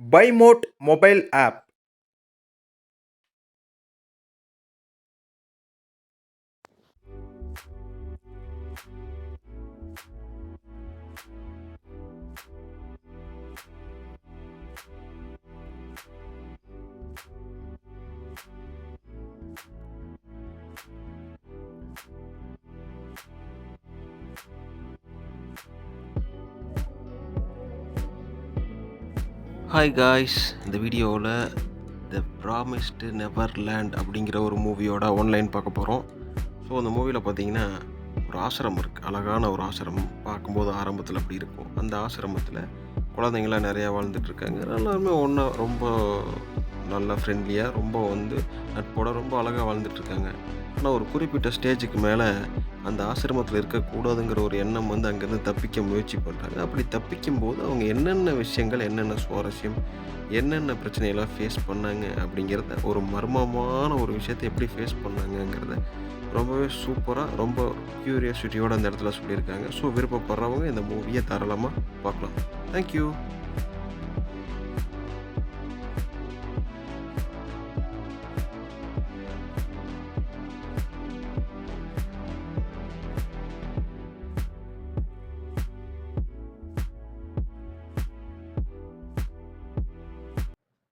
by mode mobile app hi guys இந்த வீடியோவில் த promised never land அப்படிங்கிற ஒரு மூவியோட ஆன்லைன் பார்க்க போகிறோம் ஸோ அந்த மூவியில் பார்த்தீங்கன்னா ஒரு ஆசிரமம் இருக்குது அழகான ஒரு ஆசிரமம். பார்க்கும்போது ஆரம்பத்தில் அப்படி இருக்கும். அந்த ஆசிரமத்தில் குழந்தைங்களாம் நிறையா வாழ்ந்துட்டுருக்காங்க எல்லாருமே ஒன்றா ரொம்ப நல்ல ஃப்ரெண்ட்லியாக ரொம்ப வந்து நட்போட ரொம்ப அழகாக வாழ்ந்துட்டுருக்காங்க. ஆனால் ஒரு குறிப்பிட்ட ஸ்டேஜுக்கு மேலே அந்த ஆசிரமத்தில் இருக்கக்கூடாதுங்கிற ஒரு எண்ணம் வந்து அங்கேருந்து தப்பிக்க முயற்சி பண்ணுறாங்க அப்படி தப்பிக்கும் போது அவங்க என்னென்ன விஷயங்கள் என்னென்ன சுவாரஸ்யம் என்னென்ன பிரச்சனையெல்லாம் ஃபேஸ் பண்ணாங்க அப்படிங்கிறத ஒரு மர்மமான ஒரு விஷயத்தை எப்படி ஃபேஸ் பண்ணாங்கங்கிறத ரொம்பவே சூப்பராக ரொம்ப க்யூரியாசிட்டியோடு அந்த இடத்துல சொல்லியிருக்காங்க. ஸோ விருப்பப்படுறவங்க இந்த மூவியை தாராளமாக பார்க்கலாம். தேங்க்யூ